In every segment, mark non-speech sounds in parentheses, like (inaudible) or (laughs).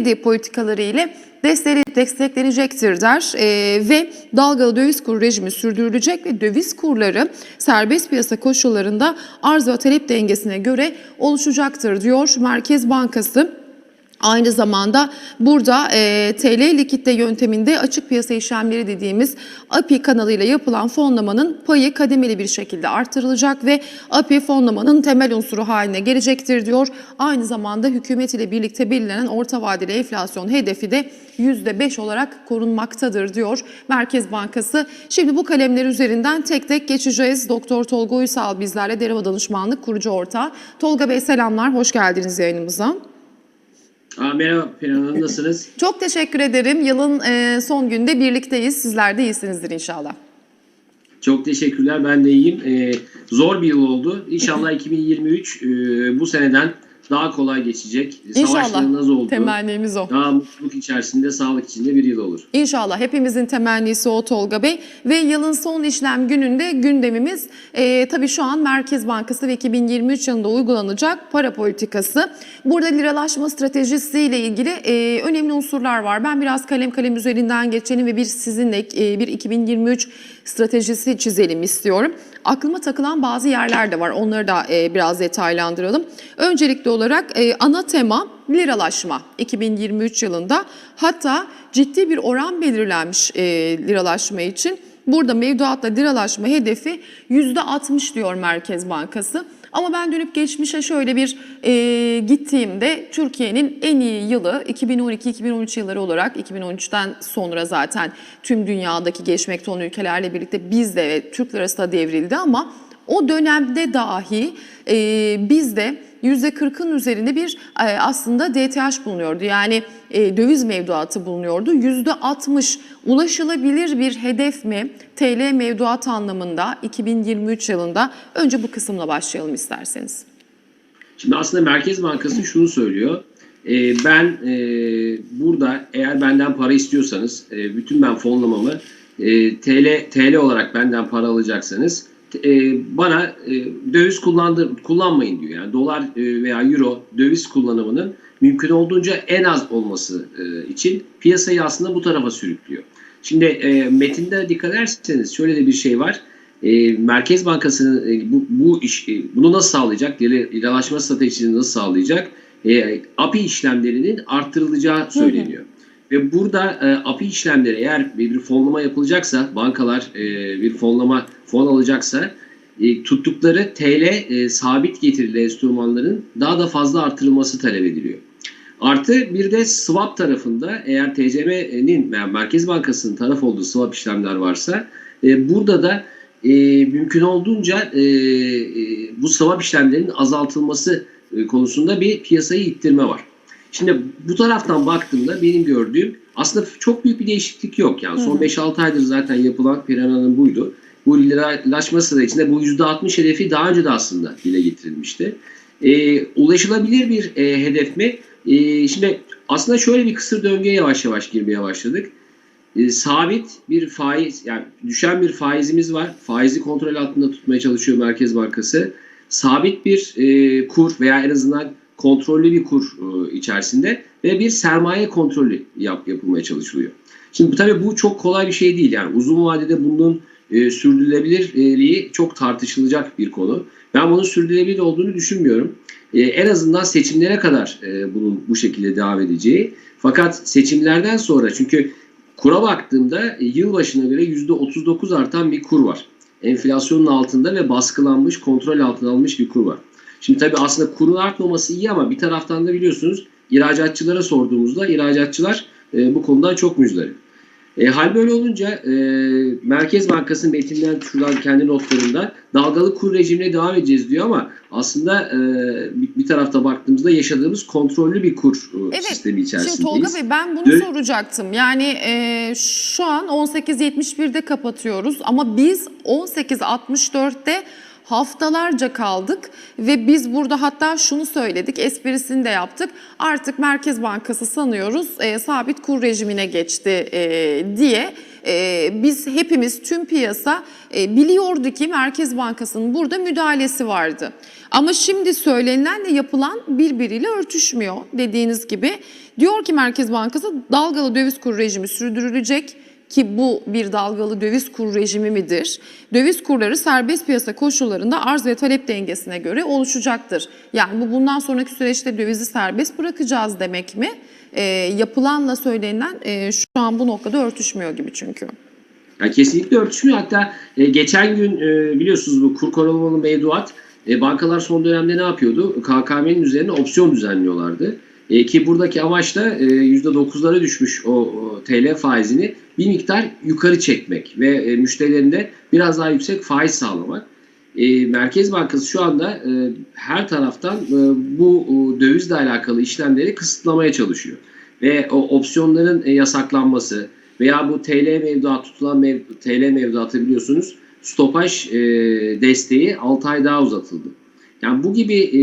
kredi politikaları ile destekle- desteklenecektir der E, ve dalgalı döviz kuru rejimi sürdürülecek ve döviz kurları serbest piyasa koşullarında arz ve talep dengesine göre oluşacaktır diyor Merkez Bankası. Aynı zamanda burada e, TL likitte yönteminde açık piyasa işlemleri dediğimiz API kanalıyla yapılan fonlamanın payı kademeli bir şekilde artırılacak ve API fonlamanın temel unsuru haline gelecektir diyor. Aynı zamanda hükümet ile birlikte belirlenen orta vadeli enflasyon hedefi de %5 olarak korunmaktadır diyor Merkez Bankası. Şimdi bu kalemler üzerinden tek tek geçeceğiz. Doktor Tolga Uysal bizlerle Derova Danışmanlık kurucu ortağı. Tolga Bey selamlar, hoş geldiniz yayınımıza. Aa, merhaba Perihan Hanım nasılsınız? (laughs) Çok teşekkür ederim. Yılın e, son günde birlikteyiz. Sizler de iyisinizdir inşallah. Çok teşekkürler ben de iyiyim. Ee, zor bir yıl oldu. İnşallah 2023 e, bu seneden daha kolay geçecek. Az İnşallah. olduğu, Temennimiz o. daha mutluluk içerisinde, sağlık içinde bir yıl olur. İnşallah hepimizin temennisi o Tolga Bey. Ve yılın son işlem gününde gündemimiz e, tabii şu an Merkez Bankası ve 2023 yılında uygulanacak para politikası. Burada liralaşma stratejisiyle ilgili e, önemli unsurlar var. Ben biraz kalem kalem üzerinden geçelim ve bir sizinle e, bir 2023 stratejisi çizelim istiyorum. Aklıma takılan bazı yerler de var. Onları da e, biraz detaylandıralım. Öncelikli olarak e, ana tema liralaşma 2023 yılında. Hatta ciddi bir oran belirlenmiş e, liralaşma için. Burada mevduatla liralaşma hedefi %60 diyor Merkez Bankası. Ama ben dönüp geçmişe şöyle bir e, gittiğimde Türkiye'nin en iyi yılı 2012-2013 yılları olarak 2013'ten sonra zaten tüm dünyadaki gelişmekte olan ülkelerle birlikte biz de ve Türk lirası da devrildi ama o dönemde dahi e, bizde %40'ın üzerinde bir e, aslında DTH bulunuyordu. Yani e, döviz mevduatı bulunuyordu. %60 ulaşılabilir bir hedef mi TL mevduat anlamında 2023 yılında? Önce bu kısımla başlayalım isterseniz. Şimdi aslında Merkez Bankası şunu söylüyor. Ee, ben e, burada eğer benden para istiyorsanız, e, bütün ben fonlamamı e, TL TL olarak benden para alacaksanız e, bana e, döviz kullandır, kullanmayın diyor. Yani dolar e, veya euro döviz kullanımının mümkün olduğunca en az olması e, için piyasayı aslında bu tarafa sürüklüyor. Şimdi e, metinde dikkat ederseniz şöyle de bir şey var. E, Merkez Bankası'nın e, bu, bu iş e, bunu nasıl sağlayacak? Liralaşma stratejisini nasıl sağlayacak? E, API işlemlerinin arttırılacağı söyleniyor. Ve burada e, API işlemleri eğer bir, bir fonlama yapılacaksa, bankalar e, bir fonlama fon alacaksa e, tuttukları TL e, sabit getirili enstrümanların daha da fazla artırılması talep ediliyor. Artı bir de swap tarafında eğer TCM'nin yani Merkez Bankası'nın taraf olduğu swap işlemler varsa e, burada da e, mümkün olduğunca e, e, bu swap işlemlerinin azaltılması e, konusunda bir piyasayı ittirme var. Şimdi bu taraftan baktığımda benim gördüğüm aslında çok büyük bir değişiklik yok. Yani son 5-6 aydır zaten yapılan Piranha'nın buydu. Bu liralaşma sürecinde bu %60 hedefi daha önce de aslında dile getirilmişti. E, ulaşılabilir bir e, hedef mi? E, şimdi aslında şöyle bir kısır döngüye yavaş yavaş girmeye başladık. E, sabit bir faiz yani düşen bir faizimiz var. Faizi kontrol altında tutmaya çalışıyor Merkez Bankası. Sabit bir e, kur veya en azından kontrollü bir kur e, içerisinde ve bir sermaye kontrolü yap, yapılmaya çalışılıyor. Şimdi tabii bu çok kolay bir şey değil. Yani uzun vadede bunun e, sürdürülebilirliği çok tartışılacak bir konu. Ben bunun sürdürülebilir olduğunu düşünmüyorum. E, en azından seçimlere kadar e, bunun bu şekilde devam edeceği. Fakat seçimlerden sonra çünkü kura baktığımda e, yılbaşına göre %39 artan bir kur var. Enflasyonun altında ve baskılanmış, kontrol altına alınmış bir kur var. Şimdi tabii aslında kurun artmaması iyi ama bir taraftan da biliyorsunuz ihracatçılara sorduğumuzda ihracatçılar e, bu konudan çok müzdarip. E, hal böyle olunca e, Merkez Bankası metinden şuradan kendi notlarında dalgalı kur rejimine devam edeceğiz diyor ama aslında e, bir, tarafta baktığımızda yaşadığımız kontrollü bir kur e, Evet. sistemi içerisindeyiz. Şimdi Tolga Bey ben bunu Dö- soracaktım. Yani e, şu an 18.71'de kapatıyoruz ama biz 18.64'te haftalarca kaldık ve biz burada hatta şunu söyledik, esprisini de yaptık. Artık Merkez Bankası sanıyoruz e, sabit kur rejimine geçti e, diye e, biz hepimiz tüm piyasa e, biliyordu ki Merkez Bankası'nın burada müdahalesi vardı. Ama şimdi söylenilenle yapılan birbiriyle örtüşmüyor dediğiniz gibi. Diyor ki Merkez Bankası dalgalı döviz kur rejimi sürdürülecek ki bu bir dalgalı döviz kur rejimi midir? Döviz kurları serbest piyasa koşullarında arz ve talep dengesine göre oluşacaktır. Yani bu bundan sonraki süreçte dövizi serbest bırakacağız demek mi? E, yapılanla söylenen e, şu an bu noktada örtüşmüyor gibi çünkü. Yani kesinlikle örtüşmüyor. Hatta e, geçen gün e, biliyorsunuz bu kur korumalı mevduat e, bankalar son dönemde ne yapıyordu? KKM'nin üzerine opsiyon düzenliyorlardı. E, ki buradaki amaç da e, %9'lara düşmüş o, o TL faizini bir miktar yukarı çekmek ve e, müşterilerinde biraz daha yüksek faiz sağlamak. E, Merkez Bankası şu anda e, her taraftan e, bu e, dövizle alakalı işlemleri kısıtlamaya çalışıyor. Ve o opsiyonların e, yasaklanması veya bu TL mevduat tutulan mev, TL mevduatı biliyorsunuz stopaj e, desteği 6 ay daha uzatıldı. Yani bu gibi e,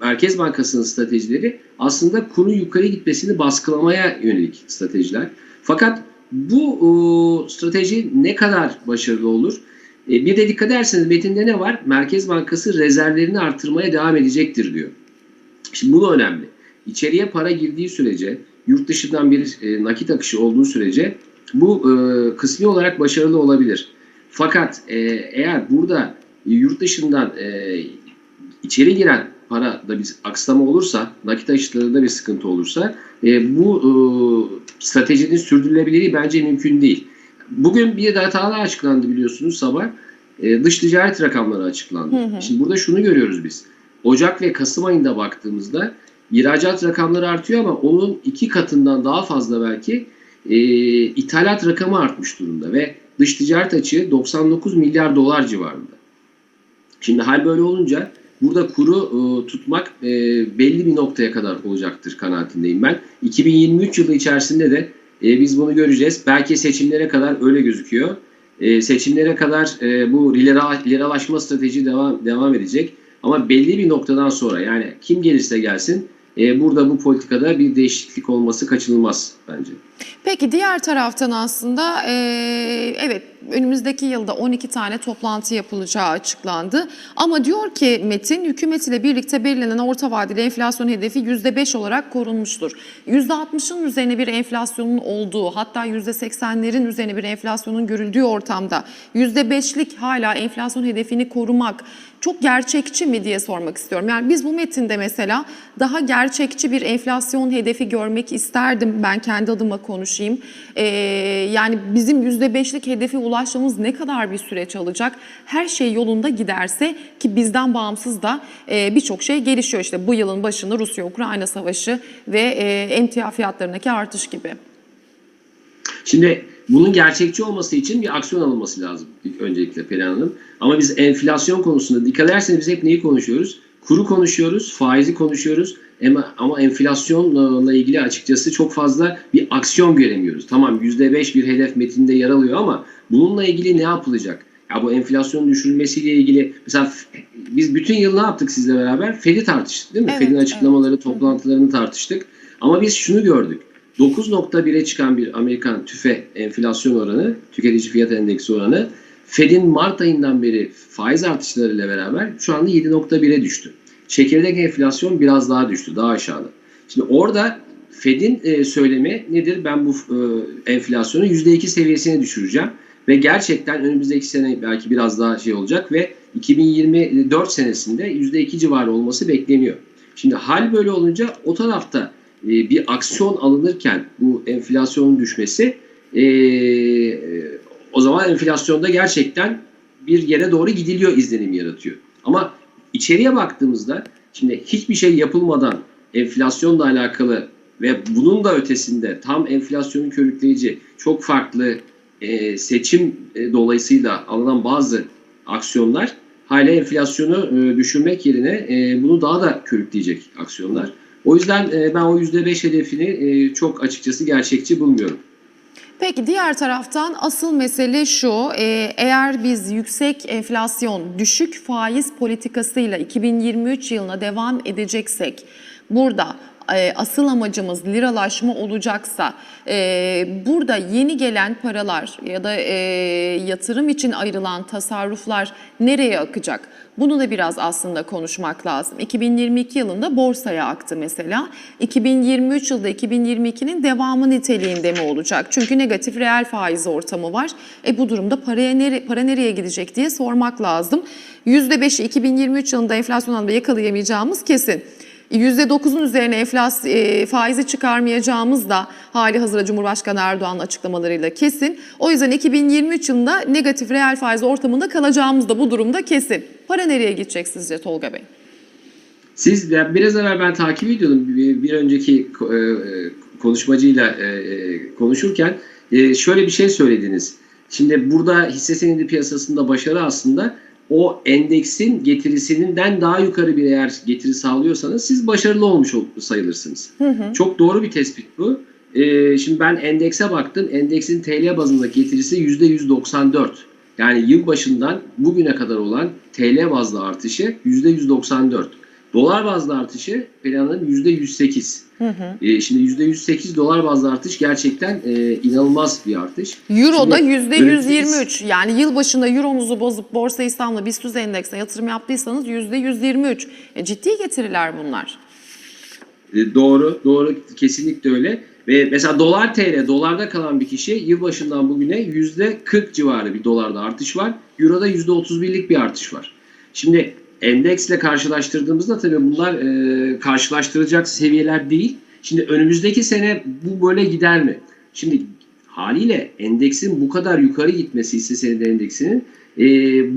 Merkez Bankası'nın stratejileri aslında kurun yukarı gitmesini baskılamaya yönelik stratejiler. Fakat bu e, strateji ne kadar başarılı olur? E, bir de dikkat ederseniz metinde ne var? Merkez Bankası rezervlerini artırmaya devam edecektir diyor. Şimdi bu da önemli. İçeriye para girdiği sürece, yurt dışından bir e, nakit akışı olduğu sürece bu e, kısmi olarak başarılı olabilir. Fakat e, eğer burada yurt dışından e, içeri giren para da bir aksama olursa, nakit akışlarında bir sıkıntı olursa e, bu e, stratejinin sürdürülebilirliği bence mümkün değil. Bugün bir data daha açıklandı biliyorsunuz sabah. E, dış ticaret rakamları açıklandı. Hı hı. Şimdi burada şunu görüyoruz biz. Ocak ve Kasım ayında baktığımızda ihracat rakamları artıyor ama onun iki katından daha fazla belki e, ithalat rakamı artmış durumda ve dış ticaret açığı 99 milyar dolar civarında. Şimdi hal böyle olunca burada kuru e, tutmak e, belli bir noktaya kadar olacaktır kanaatindeyim ben. 2023 yılı içerisinde de e, biz bunu göreceğiz. Belki seçimlere kadar öyle gözüküyor. E, seçimlere kadar e, bu lira, liralaşma strateji devam devam edecek. Ama belli bir noktadan sonra yani kim gelirse gelsin e, burada bu politikada bir değişiklik olması kaçınılmaz bence. Peki diğer taraftan aslında eee, evet önümüzdeki yılda 12 tane toplantı yapılacağı açıklandı. Ama diyor ki Metin hükümet ile birlikte belirlenen orta vadeli enflasyon hedefi %5 olarak korunmuştur. %60'ın üzerine bir enflasyonun olduğu hatta %80'lerin üzerine bir enflasyonun görüldüğü ortamda %5'lik hala enflasyon hedefini korumak çok gerçekçi mi diye sormak istiyorum. Yani biz bu metinde mesela daha gerçekçi bir enflasyon hedefi görmek isterdim. Ben kendi adıma konuşayım. Ee, yani bizim %5'lik hedefe ulaşmamız ne kadar bir süreç alacak? Her şey yolunda giderse ki bizden bağımsız da e, birçok şey gelişiyor. İşte bu yılın başında Rusya-Ukrayna savaşı ve e, emtia fiyatlarındaki artış gibi. Şimdi bunun gerçekçi olması için bir aksiyon alınması lazım öncelikle Perihan Hanım. Ama biz enflasyon konusunda dikkat ederseniz biz hep neyi konuşuyoruz? Kuru konuşuyoruz, faizi konuşuyoruz ama, ama enflasyonla ilgili açıkçası çok fazla bir aksiyon göremiyoruz. Tamam %5 bir hedef metinde yer alıyor ama bununla ilgili ne yapılacak? Ya bu enflasyonun düşürülmesiyle ilgili mesela biz bütün yıl ne yaptık sizle beraber? Fed'i tartıştık değil mi? Evet, Fed'in açıklamaları, toplantılarını tartıştık. Ama biz şunu gördük. 9.1'e çıkan bir Amerikan tüfe enflasyon oranı, tüketici fiyat endeksi oranı Fed'in Mart ayından beri faiz artışlarıyla beraber şu anda 7.1'e düştü. Çekirdek enflasyon biraz daha düştü, daha aşağıda. Şimdi orada Fed'in e, söylemi nedir? Ben bu e, enflasyonu %2 seviyesine düşüreceğim ve gerçekten önümüzdeki sene belki biraz daha şey olacak ve 2024 senesinde %2 civarı olması bekleniyor. Şimdi hal böyle olunca o tarafta e, bir aksiyon alınırken bu enflasyonun düşmesi e, o zaman enflasyonda gerçekten bir yere doğru gidiliyor izlenim yaratıyor. Ama içeriye baktığımızda şimdi hiçbir şey yapılmadan enflasyonla alakalı ve bunun da ötesinde tam enflasyonu körükleyici çok farklı e, seçim e, dolayısıyla alınan bazı aksiyonlar hala enflasyonu e, düşürmek yerine e, bunu daha da körükleyecek aksiyonlar. O yüzden e, ben o %5 hedefini e, çok açıkçası gerçekçi bulmuyorum. Peki diğer taraftan asıl mesele şu, e, eğer biz yüksek enflasyon, düşük faiz politikasıyla 2023 yılına devam edeceksek, burada e, asıl amacımız liralaşma olacaksa, e, burada yeni gelen paralar ya da e, yatırım için ayrılan tasarruflar nereye akacak? Bunu da biraz aslında konuşmak lazım. 2022 yılında borsaya aktı mesela. 2023 yılda 2022'nin devamı niteliğinde mi olacak? Çünkü negatif reel faiz ortamı var. E bu durumda paraya nere, para nereye gidecek diye sormak lazım. %5'i 2023 yılında enflasyon anlamda yakalayamayacağımız kesin. %9'un üzerine enflas e, faizi çıkarmayacağımız da hali hazırda Cumhurbaşkanı Erdoğan'ın açıklamalarıyla kesin. O yüzden 2023 yılında negatif reel faiz ortamında kalacağımız da bu durumda kesin. Para nereye gidecek sizce Tolga Bey? Siz ya biraz evvel ben takip ediyordum bir, bir önceki e, konuşmacıyla e, e, konuşurken e, şöyle bir şey söylediniz. Şimdi burada hisse senedi piyasasında başarı aslında o endeksin getirisinden daha yukarı bir eğer getiri sağlıyorsanız siz başarılı olmuş ol- sayılırsınız. Çok doğru bir tespit bu. E, şimdi ben endekse baktım. Endeksin TL bazındaki getirisi %194. Yani yıl başından bugüne kadar olan TL bazlı artışı %194. Dolar bazlı artışı planın %108. E, şimdi %108 dolar bazlı artış gerçekten e, inanılmaz bir artış. Euro'da Şimdi %123 yani yıl başında Euro'nuzu bozup Borsa İstanbul'da BIST endeksine yatırım yaptıysanız %123. E, ciddi getiriler bunlar. E, Doğru, doğru kesinlikle öyle. Ve mesela dolar TL, dolarda kalan bir kişi yılbaşından bugüne yüzde 40 civarı bir dolarda artış var. Euro'da yüzde 31'lik bir artış var. Şimdi endeksle karşılaştırdığımızda tabii bunlar e, karşılaştırılacak seviyeler değil. Şimdi önümüzdeki sene bu böyle gider mi? Şimdi haliyle endeksin bu kadar yukarı gitmesi hisse senedi endeksinin e,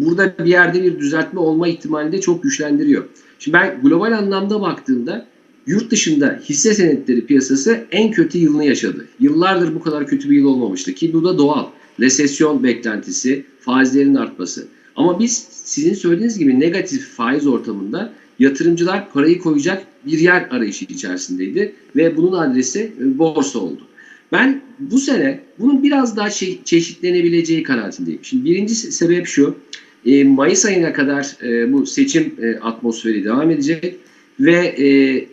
burada bir yerde bir düzeltme olma ihtimalini de çok güçlendiriyor. Şimdi ben global anlamda baktığımda yurt dışında hisse senetleri piyasası en kötü yılını yaşadı. Yıllardır bu kadar kötü bir yıl olmamıştı ki bu da doğal. Resesyon beklentisi, faizlerin artması. Ama biz sizin söylediğiniz gibi negatif faiz ortamında yatırımcılar parayı koyacak bir yer arayışı içerisindeydi ve bunun adresi e, borsa oldu. Ben bu sene bunun biraz daha çe- çeşitlenebileceği kanaatindeyim. Şimdi birinci se- sebep şu. e, Mayıs ayına kadar e, bu seçim atmosferi devam edecek ve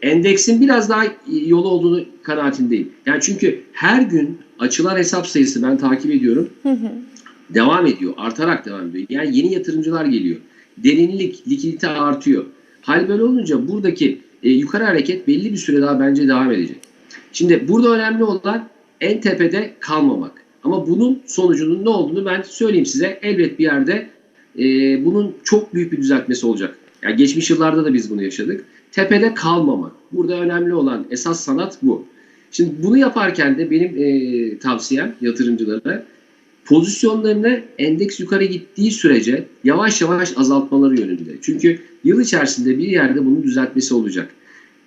endeksin biraz daha yolu olduğunu kanaatindeyim. Yani çünkü her gün açılan hesap sayısı ben takip ediyorum. Devam ediyor. Artarak devam ediyor. Yani yeni yatırımcılar geliyor. Derinlik, likidite artıyor. Hal böyle olunca buradaki e, yukarı hareket belli bir süre daha bence devam edecek. Şimdi burada önemli olan en tepede kalmamak. Ama bunun sonucunun ne olduğunu ben söyleyeyim size. Elbet bir yerde e, bunun çok büyük bir düzeltmesi olacak. Yani geçmiş yıllarda da biz bunu yaşadık. Tepede kalmamak. Burada önemli olan esas sanat bu. Şimdi bunu yaparken de benim e, tavsiyem yatırımcılara pozisyonlarını endeks yukarı gittiği sürece yavaş yavaş azaltmaları yönünde. Çünkü yıl içerisinde bir yerde bunun düzeltmesi olacak.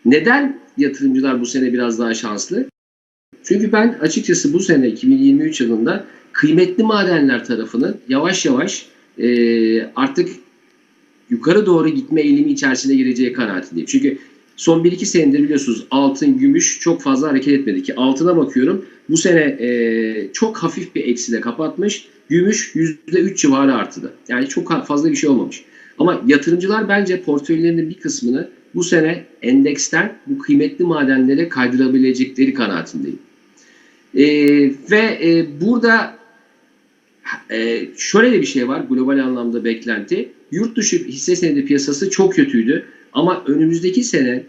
Neden yatırımcılar bu sene biraz daha şanslı? Çünkü ben açıkçası bu sene 2023 yılında kıymetli madenler tarafının yavaş yavaş e, artık yukarı doğru gitme eğilimi içerisine gireceği kanaatindeyim. Çünkü son 1-2 senedir biliyorsunuz altın, gümüş çok fazla hareket etmedi ki altına bakıyorum bu sene e, çok hafif bir eksiyle kapatmış. Gümüş %3 civarı artıda. Yani çok fazla bir şey olmamış. Ama yatırımcılar bence portföylerinin bir kısmını bu sene endeksten bu kıymetli madenlere kaydırabilecekleri kanaatindeyim. E, ve e, burada e, şöyle de bir şey var global anlamda beklenti. Yurt dışı hisse senedi piyasası çok kötüydü. Ama önümüzdeki sene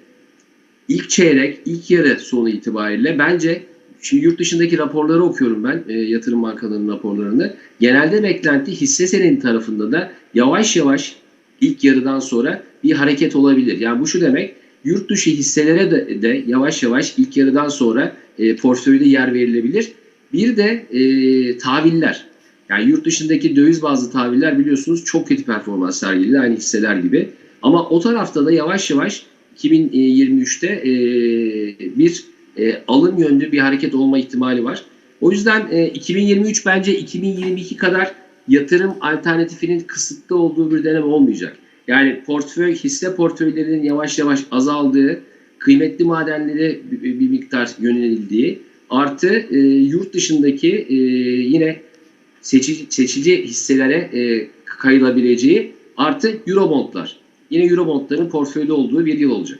ilk çeyrek, ilk yarı sonu itibariyle bence şimdi yurt dışındaki raporları okuyorum ben e, yatırım bankalarının raporlarını. Genelde beklenti hisse senedi tarafında da yavaş yavaş ilk yarıdan sonra bir hareket olabilir. Yani bu şu demek yurt dışı hisselere de, de yavaş yavaş ilk yarıdan sonra e, portföyde yer verilebilir. Bir de e, tahviller. Yani yurt dışındaki döviz bazlı tahviller biliyorsunuz çok kötü performans sergiledi aynı hisseler gibi. Ama o tarafta da yavaş yavaş 2023'te e, bir e, alım yönlü bir hareket olma ihtimali var. O yüzden e, 2023 bence 2022 kadar yatırım alternatifinin kısıtlı olduğu bir dönem olmayacak. Yani portföy, hisse portföylerinin yavaş yavaş azaldığı, kıymetli madenlere bir, bir miktar yönelildiği artı e, yurt dışındaki e, yine seçici, seçici hisselere e, kayılabileceği artı Eurobondlar. Yine Eurobondların portföyde olduğu bir yıl olacak.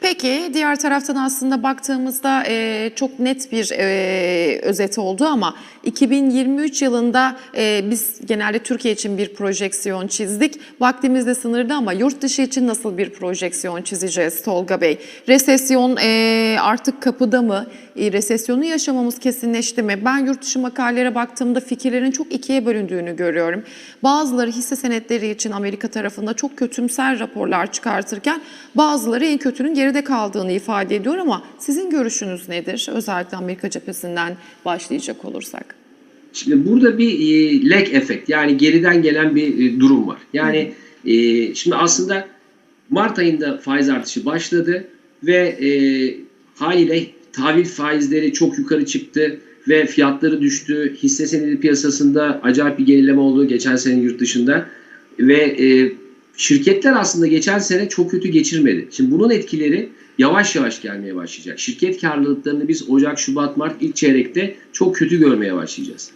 Peki diğer taraftan aslında baktığımızda e, çok net bir e, özet oldu ama 2023 yılında e, biz genelde Türkiye için bir projeksiyon çizdik. Vaktimiz de sınırlı ama yurt dışı için nasıl bir projeksiyon çizeceğiz Tolga Bey? Resesyon e, artık kapıda mı? E, resesyonu yaşamamız kesinleşti mi? Ben yurt dışı makalelere baktığımda fikirlerin çok ikiye bölündüğünü görüyorum. Bazıları hisse senetleri için Amerika tarafında çok kötümser raporlar çıkartırken bazıları en kötünün geride kaldığını ifade ediyor ama sizin görüşünüz nedir? Özellikle Amerika cephesinden başlayacak olursak. Şimdi burada bir e, lag efekt yani geriden gelen bir e, durum var. Yani e, şimdi aslında Mart ayında faiz artışı başladı ve e, haliyle tahvil faizleri çok yukarı çıktı ve fiyatları düştü. Hisse senedi piyasasında acayip bir gerileme oldu geçen sene yurt dışında ve e, şirketler aslında geçen sene çok kötü geçirmedi. Şimdi bunun etkileri yavaş yavaş gelmeye başlayacak. Şirket karlılıklarını biz Ocak, Şubat, Mart ilk çeyrekte çok kötü görmeye başlayacağız.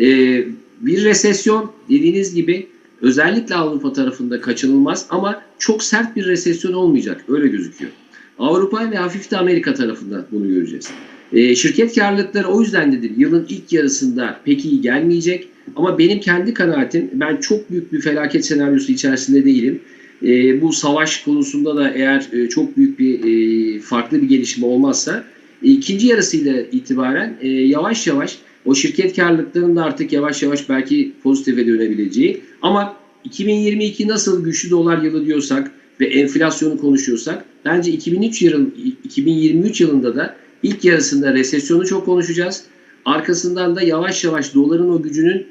Ee, bir resesyon dediğiniz gibi özellikle Avrupa tarafında kaçınılmaz ama çok sert bir resesyon olmayacak. Öyle gözüküyor. Avrupa ve hafif de Amerika tarafında bunu göreceğiz. Ee, şirket karlılıkları o yüzden dedim yılın ilk yarısında pek iyi gelmeyecek. Ama benim kendi kanaatim ben çok büyük bir felaket senaryosu içerisinde değilim. Ee, bu savaş konusunda da eğer e, çok büyük bir e, farklı bir gelişme olmazsa e, ikinci yarısıyla itibaren e, yavaş yavaş o şirket karlılıklarının da artık yavaş yavaş belki pozitife dönebileceği ama 2022 nasıl güçlü dolar yılı diyorsak ve enflasyonu konuşuyorsak bence 2003 yılın 2023 yılında da ilk yarısında resesyonu çok konuşacağız. Arkasından da yavaş yavaş doların o gücünün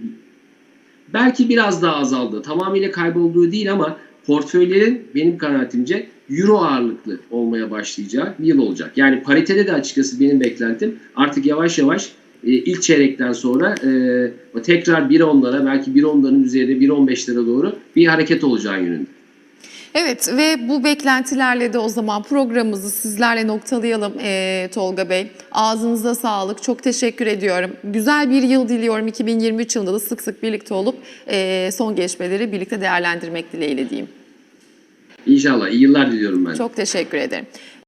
belki biraz daha azaldığı, tamamıyla kaybolduğu değil ama portföylerin benim kanaatimce euro ağırlıklı olmaya başlayacağı bir yıl olacak. Yani paritede de açıkçası benim beklentim artık yavaş yavaş e, ilk çeyrekten sonra e, tekrar 1.10'lara belki 1.10'ların üzerinde 1.15'lere doğru bir hareket olacağı yönünde. Evet ve bu beklentilerle de o zaman programımızı sizlerle noktalayalım ee, Tolga Bey. Ağzınıza sağlık. Çok teşekkür ediyorum. Güzel bir yıl diliyorum. 2023 yılında da sık sık birlikte olup ee, son gelişmeleri birlikte değerlendirmek dileğiyle diyeyim. İnşallah iyi yıllar diliyorum ben. Çok teşekkür ederim.